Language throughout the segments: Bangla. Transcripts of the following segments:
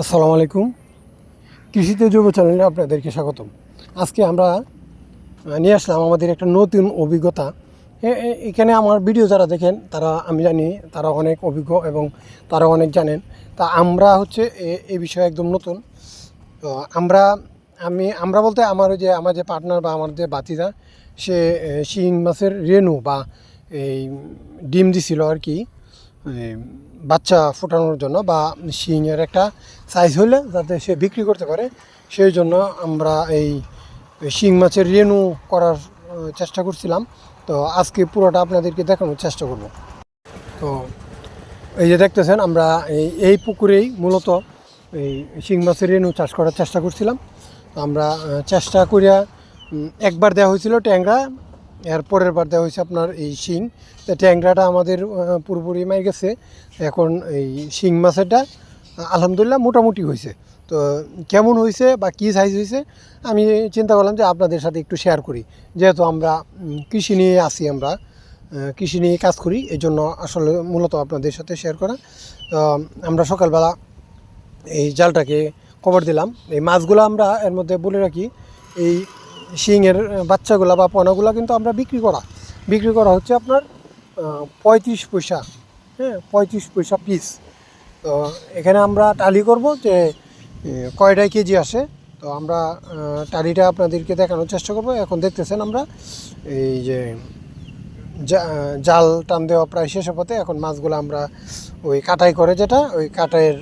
আসসালামু আলাইকুম। কৃষিতে যুব চ্যানেলে আপনাদেরকে স্বাগতম। আজকে আমরা নিয়ে আসলাম আমাদের একটা নতুন অভিজ্ঞতা। এখানে আমার ভিডিও যারা দেখেন, তারা, আমি জানি, তারা অনেক অভিজ্ঞ এবং তারা অনেক জানেন। তা আমরা হচ্ছে এই বিষয়ে একদম নতুন। আমরা, আমি, আমরা বলতে আমার যে আমার যে পার্টনার বা আমার যে বাতিদা, সে শিং মাছের রেণু বা এই ডিম দিছিল আর কি বাচ্চা ফোটানোর জন্য বা শিংয়ের একটা সাইজ হলে যাতে সে বিক্রি করতে পারে, সেই জন্য আমরা এই শিং মাছের রেনু করার চেষ্টা করছিলাম। তো আজকে পুরোটা আপনাদেরকে দেখানোর চেষ্টা করব। তো এই যে দেখতেছেন, আমরা এই এই পুকুরেই মূলত এই শিং মাছের রেনু চাষ করার চেষ্টা করছিলাম। আমরা চেষ্টা করিয়া একবার দেওয়া হয়েছিল ট্যাংরা, এর পরের বার দেওয়া হয়েছে আপনার এই শিং। তো ট্যাংরাটা আমাদের পুরোপুরি মাই গেছে। এখন এই শিং মাছেরটা আলহামদুলিল্লাহ মোটামুটি হয়েছে। তো কেমন হয়েছে বা কী সাইজ হয়েছে, আমি চিন্তা করলাম যে আপনাদের সাথে একটু শেয়ার করি। যেহেতু আমরা কৃষি নিয়ে আসি আমরা কৃষি নিয়ে কাজ করি এই জন্য আসলে মূলত আপনাদের সাথে শেয়ার করা। আমরা সকালবেলা এই জালটাকে কভার দিলাম। এই মাছগুলো আমরা এর মধ্যে বলে রাখি, এই শিংয়ের বাচ্চাগুলা বা পোনাগুলা কিন্তু আমরা বিক্রি করা। বিক্রি করা হচ্ছে আপনার পঁয়ত্রিশ পয়সা হ্যাঁ পঁয়ত্রিশ পয়সা পিস তো এখানে আমরা টালি করব যে কয়টায় কেজি আসে। তো আমরা টালিটা আপনাদেরকে দেখানোর চেষ্টা করব। এখন দেখতেছেন আমরা এই যে জাল টান দেওয়া প্রায় শেষের পথে এখন মাছগুলো আমরা ওই কাটাই করে যেটা, ওই কাটাইয়ের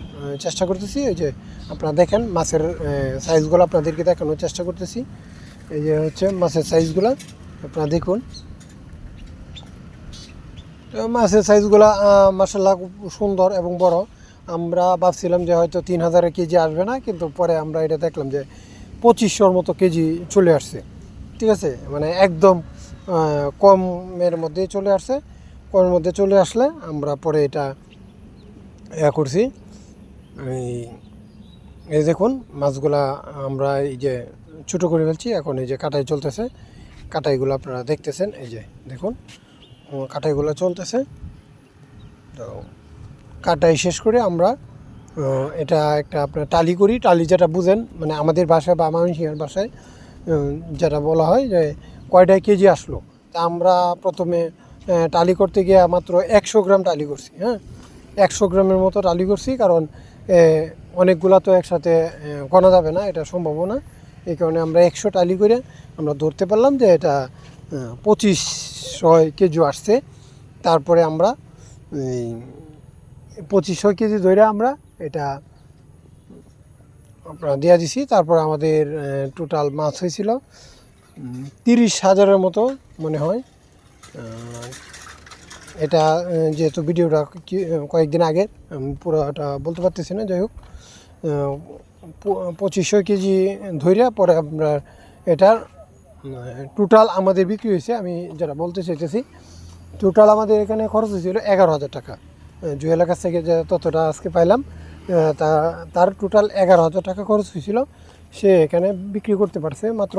চেষ্টা করতেছি। ওই যে আপনারা দেখেন মাছের সাইজগুলো আপনাদেরকে দেখানোর চেষ্টা করতেছি। এই যে হচ্ছে মাছের সাইজগুলো আপনারা দেখুন। তো মাছের সাইজগুলো খুব সুন্দর এবং বড়। আমরা ভাবছিলাম যে হয়তো তিন হাজারের কেজি আসবে না, কিন্তু পরে আমরা এটা দেখলাম যে পঁচিশশোর মতো কেজি চলে আসছে। ঠিক আছে? মানে একদম কমের মধ্যে চলে আসছে। কমের মধ্যে চলে আসলে আমরা পরে এটা ইয়া করছি। এই দেখুন, মাছগুলা আমরা এই যে ছোটো করে ফেলছি, এখন এই যে কাটাই চলতেছে। কাটাইগুলো আপনারা দেখতেছেন, এই যে দেখুন, কাটাইগুলো চলতেছে। তো কাটাই শেষ করে আমরা এটা একটা আপনার টালি করি। টালি যেটা বুঝেন মানে আমাদের ভাষায় বা মানুষের ভাষায় যেটা বলা হয় যে কয়টায় কেজি আসলো। তা আমরা প্রথমে টালি করতে গিয়ে মাত্র একশো গ্রাম টালি করছি হ্যাঁ? একশো গ্রামের মতো টালি করছি, কারণ অনেকগুলা তো একসাথে গণা যাবে না, এটা সম্ভব না এই কারণে আমরা একশো টালি করে আমরা ধরতে পারলাম যে এটা পঁচিশ ছয় কেজি আসছে। তারপরে আমরা পঁচিশশো কেজি ধরে আমরা এটা আপনারা দিয়ে দিছি। তারপর আমাদের টোটাল মাছ হয়েছিল তিরিশ হাজারের মতো মনে হয়। এটা যেহেতু ভিডিওটা কয়েকদিন আগে পুরোটা বলতে পারতেছি না যাই হোক পঁচিশশো কেজি ধরে পরে আমরা এটার টোটাল আমাদের বিক্রি হয়েছে আমি যেটা বলতে চাইতেছি টোটাল আমাদের এখানে খরচ হয়েছিল এগারো হাজার টাকা। জুয়েলের কাছ থেকে যে ততটা আজকে পাইলাম তা, তার টোটাল এগারো হাজার টাকা খরচ হয়েছিল। সে এখানে বিক্রি করতে পারছে মাত্র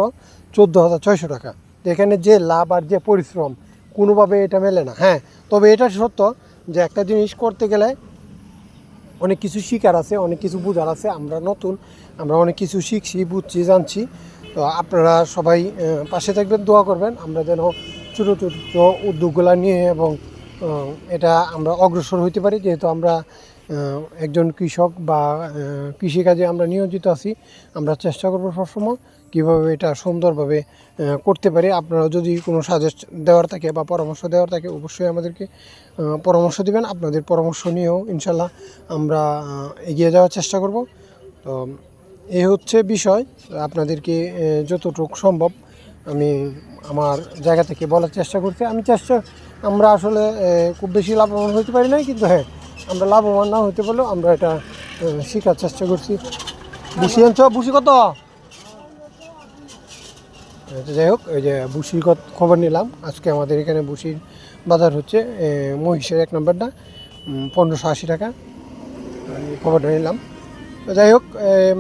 চোদ্দ হাজার ছয়শো টাকা। এখানে যে লাভ আর যে পরিশ্রম, কোনোভাবে এটা মেলে না। হ্যাঁ তবে এটা সত্য যে একটা জিনিস করতে গেলে অনেক কিছু শিকার আছে, অনেক কিছু বোঝার আছে। আমরা নতুন, আমরা অনেক কিছু শিখছি, বুঝছি, জানছি। তো আপনারা সবাই পাশে থাকবেন, দোয়া করবেন। আমরা যেন ছোটো ছোটো উদ্যোগগুলা নিয়ে এবং এটা আমরা অগ্রসর হইতে পারি, যেহেতু আমরা একজন কৃষক বা কৃষিকাজে আমরা নিয়োজিত আছি। আমরা চেষ্টা করব সবসময় কীভাবে এটা সুন্দরভাবে করতে পারি। আপনারা যদি কোনো সাজেস্ট দেওয়ার থাকে বা পরামর্শ দেওয়ার থাকে, অবশ্যই আমাদেরকে পরামর্শ দিবেন। আপনাদের পরামর্শ নিয়েও ইনশাল্লাহ আমরা এগিয়ে যাওয়ার চেষ্টা করব। তো এই হচ্ছে বিষয়। আপনাদেরকে যতটুকু সম্ভব আমি আমার জায়গা থেকে বলার চেষ্টা করছি। আমি চেষ্টা আমরা আসলে খুব বেশি লাভবান হতে পারি না কিন্তু হ্যাঁ আমরা লাভবান না হতে পারলেও আমরা এটা শেখার চেষ্টা করছি। বুসি আনছ বুসি কত যাই হোক ওই যে বুসির কত- খবর নিলাম। আজকে আমাদের এখানে বুসির বাজার হচ্ছে মহিষের এক নম্বরটা পনেরোশো আশি টাকা। খবরটা নিলাম। যাই হোক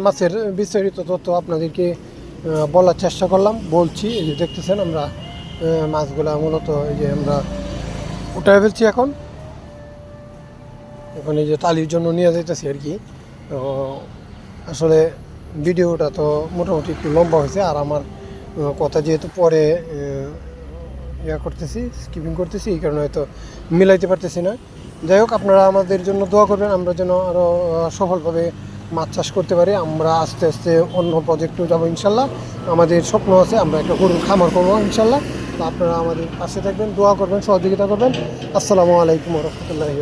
মাছের বিস্তারিত তথ্য আপনাদেরকে বলার চেষ্টা করলাম, বলছি, এই যে দেখতেছেন আমরা মাছগুলা মূলত এই যে আমরা উঠায় ফেলছি এখন। এখন এই যে তালির জন্য নিয়ে যাইতেছি আর কি। আসলে ভিডিওটা তো মোটামুটি একটু লম্বা হয়েছে, আর আমার কথা যেহেতু পরে ইয়া করতেছি স্কিপিং করতেছি, এই কারণে হয়তো মিলাইতে পারতেছি না। যাই হোক, আপনারা আমাদের জন্য দোয়া করবেন, আমরা যেন আরও সফলভাবে মাছ চাষ করতে পারি, আমরা আস্তে আস্তে অন্য প্রজেক্টেও যাব ইনশাল্লাহ। আমাদের স্বপ্ন আছে, আমরা একটা গরুর খামার করব ইনশাল্লাহ। আপনারা আমাদের পাশে থাকবেন, দোয়া করবেন, সহযোগিতা করবেন। আসসালামু আলাইকুম রহমতুল্লাহি